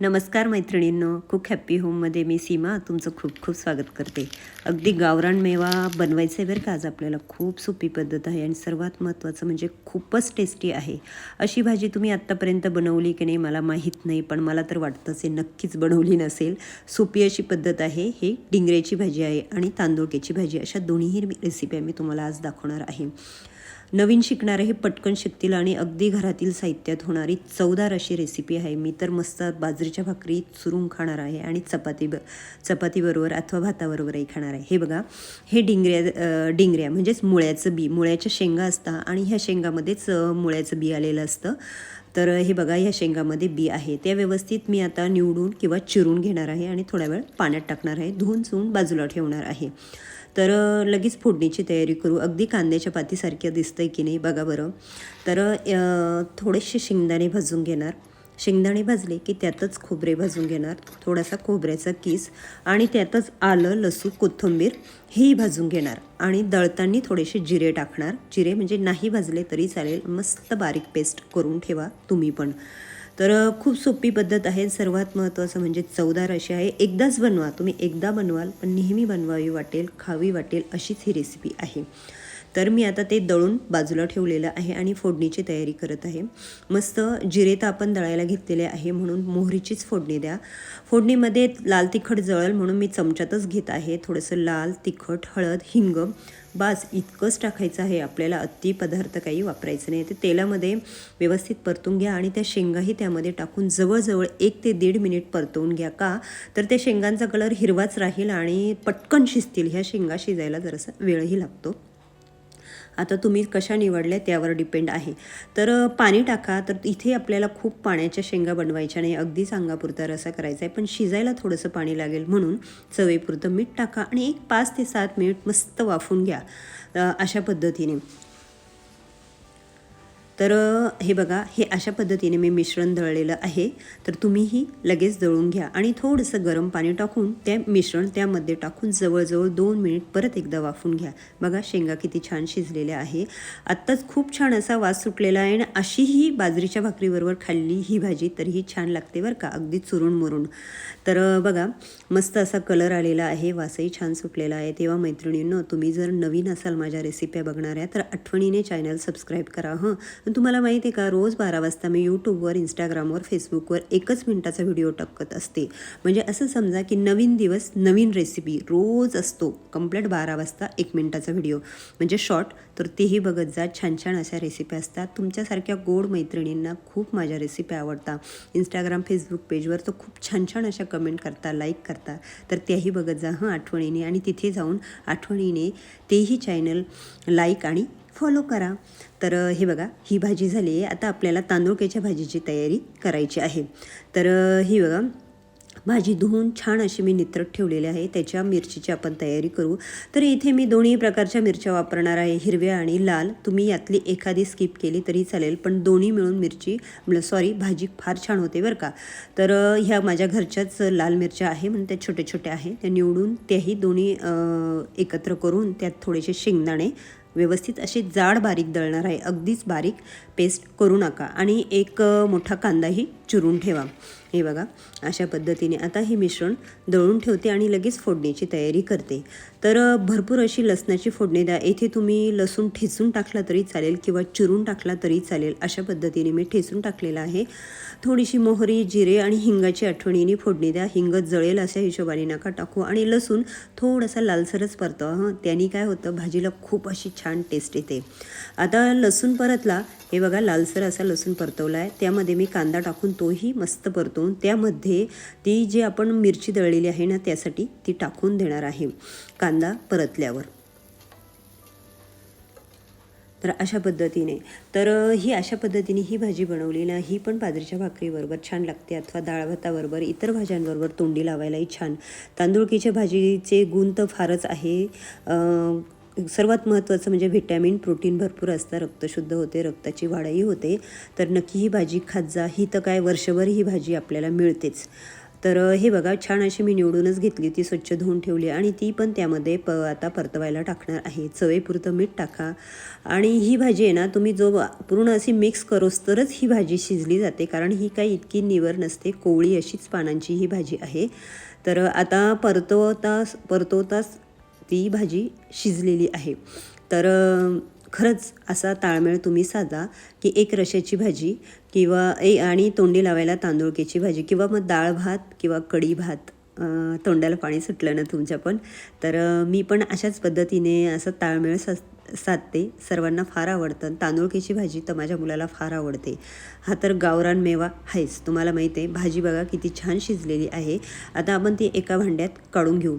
नमस्कार मैत्रिणींनो cook happy होममध्ये मी सीमा. तुमचं खूप खूप स्वागत करते. अगदी गावरान मेवा बनवायचा आहे बरं का? आज आपल्याला खूप सोपी पद्धत आहे आणि सर्वात महत्त्वाचं म्हणजे खूपच टेस्टी आहे. अशी भाजी तुम्ही आत्तापर्यंत बनवली की नाही मला माहीत नाही पण मला तर वाटतंच आहे नक्कीच बनवली नसेल. सोपी अशी पद्धत आहे हे डिंगऱ्याची भाजी आहे आणि तांदूळक्याची भाजी अशा दोन्हीही रेसिपी मी तुम्हाला आज दाखवणार आहे. नवीन शिकणारे हे पटकन शिकतील आणि अगदी घरातील साहित्यात होणारी चवदार अशी रेसिपी आहे. मी तर मस्त बाजरीच्या भाकरी चुरून खाणार आहे आणि चपाती ब चपातीबरोबर अथवा भाताबरोबरही खाणार आहे. हे बघा हे डिंगऱ्या डिंगऱ्या म्हणजेच मुळ्याचं बी मुळ्याच्या शेंगा असतात आणि ह्या शेंगामध्येच मुळ्याचं बी आलेलं असतं. तर हे बघा ह्या शेंगामध्ये बी आहे. त्या व्यवस्थित मी आता निवडून किंवा चिरून घेणार आहे आणि थोड्या वेळ पाण्यात टाकणार आहे. धुवून चुवून बाजूला ठेवणार आहे. तर लगेच फोडणीची तयारी करू. अगदी कांद्याच्या पातीसारखं दिसतंय की नाही बघा बरं. तर थोडेसे शेंगदाणे भाजून घेणार. शेंगदाणे भाजले की त्यातच खोबरे भाजून घेणार. थोडासा खोबऱ्याचा किस आणि त्यातच आलं लसूण कोथिंबीर हेही भाजून घेणार. आणि दळताना थोडेसे जिरे टाकणार. जिरे म्हणजे नाही भाजले तरी चालेल. मस्त बारीक पेस्ट करून ठेवा तुम्ही पण. तर खूप सोपी पद्धत आहे. सर्वात महत्त्वाचं म्हणजे चवदार अशी आहे. एकदाच बनवा. तुम्ही एकदा बनवाल पण नेहमी बनवावी वाटेल खावी वाटेल अशीच ही रेसिपी आहे. तर मी आता ते दळून बाजूला ठेवलेलं आहे आणि फोडणीची तयारी करत आहे. मस्त जिरे तर आपण दळायला घेतलेले आहे म्हणून मोहरीचीच फोडणी द्या. फोडणीमध्ये लाल तिखट जळल म्हणून मी चमच्यातच घेत आहे. थोडंसं लाल तिखट हळद हिंग बास इतकंच टाकायचं आहे. आपल्याला अति पदार्थ काही वापरायचं नाही. ते तेलामध्ये व्यवस्थित परतून घ्या आणि त्या शेंगाही त्यामध्ये टाकून जवळजवळ एक ते दीड मिनिट परतवून घ्या का? तर त्या शेंगांचा कलर हिरवाच राहील आणि पटकन शिजतील. ह्या शेंगा शिजायला जरासा वेळही लागतो. आता तुम्ही कशा निवडल्या त्यावर डिपेंड आहे. तर पाणी टाका तर इथे आपल्याला खूप पाण्याच्या शेंगा बनवायच्या नाही अगदी सांगापुरता रसा करायचा आहे पण शिजायला थोडंसं पाणी लागेल म्हणून चवेपुरतं मीठ टाका आणि एक पाच ते सात मिनिट मस्त वाफून घ्या अशा पद्धतीने. तर हे बघा हे अशा पद्धतीने मी मिश्रण दळलेलं आहे. तर तुम्हीही लगेच दळून घ्या आणि थोडंसं गरम पाणी टाकून त्या मिश्रण त्यामध्ये टाकून जवळजवळ दोन मिनिट परत एकदा वाफून घ्या. बघा शेंगा किती छान शिजलेल्या आहे. आत्ताच खूप छान असा वास सुटलेला आहे आणि अशीही बाजरीच्या भाकरीबरोबर खाल्ली ही भाजी तरीही छान लागते बरं का अगदी चुरून मुरून. तर बघा मस्त असा कलर आलेला आहे वासही छान सुटलेला आहे. तेव्हा मैत्रिणींनो तुम्ही जर नवीन असाल माझ्या रेसिप्या बघणाऱ्या तर आठवणीने चॅनल सबस्क्राईब करा हं. तुम्हाला माहिती आहे का रोज बारा वाजता मी यूट्यूबवर इंस्टाग्रामवर फेसबुकवर एकच मिनटाचा व्हिडिओ टाकत असते. म्हणजे असं समजा की नवीन दिवस नवीन रेसिपी रोज असतो. कंप्लीट बारा वाजता एक मिनटाचा व्हिडिओ म्हणजे शॉर्ट तर तेही बघत जा. छान छान अशा रेसिपी असतात. तुमच्यासारख्या गोड मैत्रिणींना खूप माझ्या रेसिपी आवडतात. इंस्टाग्राम फेसबुक पेजवर तर खूप छान छान अशा कमेंट करता लाईक करता. तर त्याही बघत जा. हं आठवणीने. आणि तिथे जाऊन आठवणीने तेही चॅनल लाईक आणि फॉलो करा. तर हे बघा ही भाजी झाली आहे. आता आपल्याला तांदूळक्याच्या भाजीची तयारी करायची आहे. तर ही बघा भाजी धुवून छान अशी मी नित्रट ठेवलेली आहे. त्याच्या मिरचीची आपण तयारी करू. तर इथे मी दोन्ही प्रकारच्या मिरच्या वापरणार आहे. हिरव्या आणि लाल. तुम्ही यातली एखादी स्किप केली तरी चालेल पण दोन्ही मिळून मिरची सॉरी भाजी फार छान होते बरं का. तर ह्या माझ्या घरच्याच लाल मिरच्या आहे म्हणून त्या छोट्या छोट्या आहे. त्या निवडून त्याही दोन्ही एकत्र करून त्यात थोडेसे शेंगदाणे व्यवस्थित असे जाड बारीक दळणार आहे. अगदीच बारीक पेस्ट करू नका आणि एक मोठा कांदाही चिरून ठेवा. हे बघा अशा पद्धतीने. आता हे मिश्रण दळून ठेवते आणि लगेच फोडणीची तयारी करते. तर भरपूर अशी लसणाची फोडणी द्या. येथे तुम्ही लसूण ठेचून टाकला तरी चालेल किंवा चिरून टाकला तरी चालेल. अशा पद्धतीने मी ठेचून टाकलेला आहे. थोडीशी मोहरी जिरे आणि हिंगाची आठवणीने फोडणी द्या. हिंग जळेल अशा हिशोबाने नका टाकू. आणि लसूण थोडासा लालसरच परतवा हां. त्यानी काय होतं भाजीला खूप अशी छान टेस्ट येते. आता लसूण परतला. हे बघा लालसर असा लसूण परतवला आहे त्यामध्ये मी कांदा टाकून तोही मस्त परतो. असून त्यामध्ये ती जी आपण मिरची दळलेली आहे ना त्यासाठी ती टाकून देणार आहे. कांदा परतल्यावर. तर अशा पद्धतीने. तर ही अशा पद्धतीने ही भाजी बनवली ना ही पण बाजरीच्या भाकरीबरोबर छान लागते. अथवा डाळ भाताबरोबर इतर भाज्यांबरोबर तोंडी लावायलाही छान. तांदूळकीच्या भाजीचे गुण तर फारच आहे. सर्वात महत्त्वाचं म्हणजे व्हिटॅमिन प्रोटीन भरपूर असतं. रक्तशुद्ध होते रक्ताची वाढही होते. तर नक्की ही भाजी खात जा. ही तर काय वर्षभर ही भाजी आपल्याला मिळतेच. तर हे बघा छान अशी मी निवडूनच घेतली ती स्वच्छ धुवून ठेवली आणि ती पण त्यामध्ये प आता परतवायला टाकणार आहे. चवेपुरतं मीठ टाका. आणि ही भाजी आहे ना तुम्ही जो पूर्ण अशी मिक्स करोस तरच ही भाजी शिजली जाते. कारण ही काही इतकी निवर नसते. कोवळी अशीच पानांची ही भाजी आहे. तर आता परतवता परतवताच ती भाजी शिजलेली आहे. तर खरंच असा ताळमेळ तुम्ही साधा की एक रश्याची भाजी किंवा ए आणि तोंडी लावायला तांदूळकेची भाजी किंवा मग डाळ भात किंवा कढी भात तोंडाला पाणी सुटलं ना तुमच्या पण तर मी पण अशाच पद्धतीने असं ताळमेळ सा साधते सर्वांना फार आवडतं. तांदूळकीची भाजी तर माझ्या मुलाला फार आवडते. हा तर गावरान मेवा आहेच. तुम्हाला माहीत आहे भाजी बघा किती छान शिजलेली आहे. आता आपण ती एका भांड्यात काढून घेऊ.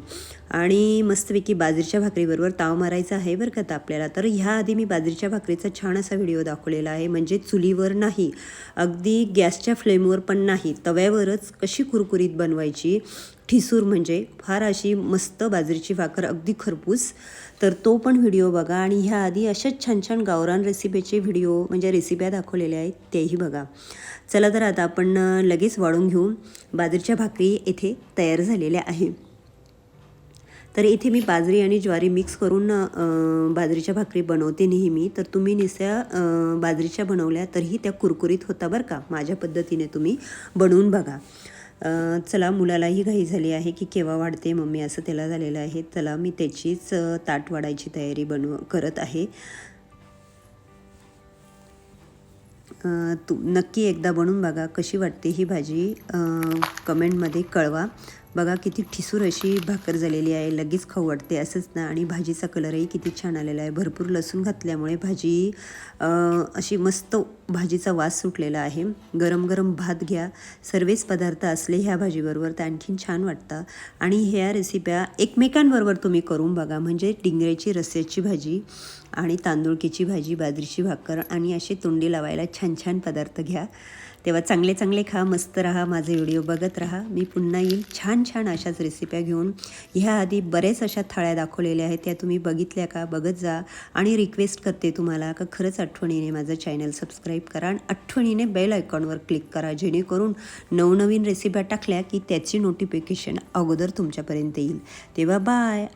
आणि मस्तपैकी बाजरीच्या भाकरीबरोबर ताव मारायचा आहे बरं का तर आपल्याला. तर ह्या आधी मी बाजरीच्या भाकरीचा छान असा व्हिडिओ दाखवलेला आहे. म्हणजे चुलीवर नाही अगदी गॅसच्या फ्लेमवर पण नाही तव्यावरच कशी कुरकुरीत बनवायची? ठिसूर म्हणजे फार अशी मस्त बाजरीची भाकर अगदी खरपूस. तर तो पण व्हिडिओ बघा आणि ह्या आधी अशाच छान छान गावरान रेसिपीचे व्हिडिओ म्हणजे रेसिप्या दाखवलेल्या आहेत तेही बघा. चला तर आता आपण लगेच वाढून घेऊ. बाजरीच्या भाकरी येथे तयार झालेल्या आहे. तर इथे मी बाजरी आणि ज्वारी मिक्स करून बाजरीच्या भाकरी बनवते नेहमी. तर तुम्ही निस्या बाजरीच्या बनवल्या तरीही त्या कुरकुरीत होता बरं का? माझ्या पद्धतीने तुम्ही बनवून बघा. चला मुलालाही घाई झाली आहे की केव्हा वाढते मम्मी असं त्याला झालेलं आहे. चला मी त्याचीच ताट वाढायची तयारी बनव करत आहे. तू नक्की एकदा बनवून बघा कशी वाटते ही भाजी. कमेंटमध्ये कळवा. बघा किती ठिसूर अशी भाकर झालेली आहे लगेच खाऊ वाटते असंच ना. आणि भाजीचा कलरही किती छान आलेला आहे. भरपूर लसूण घातल्यामुळे भाजी अशी मस्त भाजीचा वास सुटलेला आहे. गरम गरम भात घ्या. सर्वच पदार्थ असले ह्या भाजीबरोबर तर आणखीन छान वाटतं. आणि ह्या रेसिप्या एकमेकांबरोबर तुम्ही करून बघा. म्हणजे डिंगऱ्याची रस्स्याची भाजी आणि तांदूळकीची भाजी बाजरीची भाकर आणि असे तोंडी लावायला छान छान पदार्थ घ्या. तेव्हा चांगले चांगले खा मस्त राहा माझे व्हिडिओ बघत राहा. मी पुन्हा येईल. छान छान अशाच रेसिप्या घेऊन. ह्या आधी बरेच अशा थाळ्या दाखवलेल्या आहेत. त्या तुम्ही बघितल्या का? बघत जा. आणि रिक्वेस्ट करते तुम्हाला का खरंच आठवणीने माझं चॅनल सबस्क्राईब करा आणि आठवणीने बेल आयकॉनवर क्लिक करा. जेणेकरून नवनवीन रेसिप्या टाकल्या की त्याची नोटिफिकेशन अगोदर तुमच्यापर्यंत येईल. तेव्हा बाय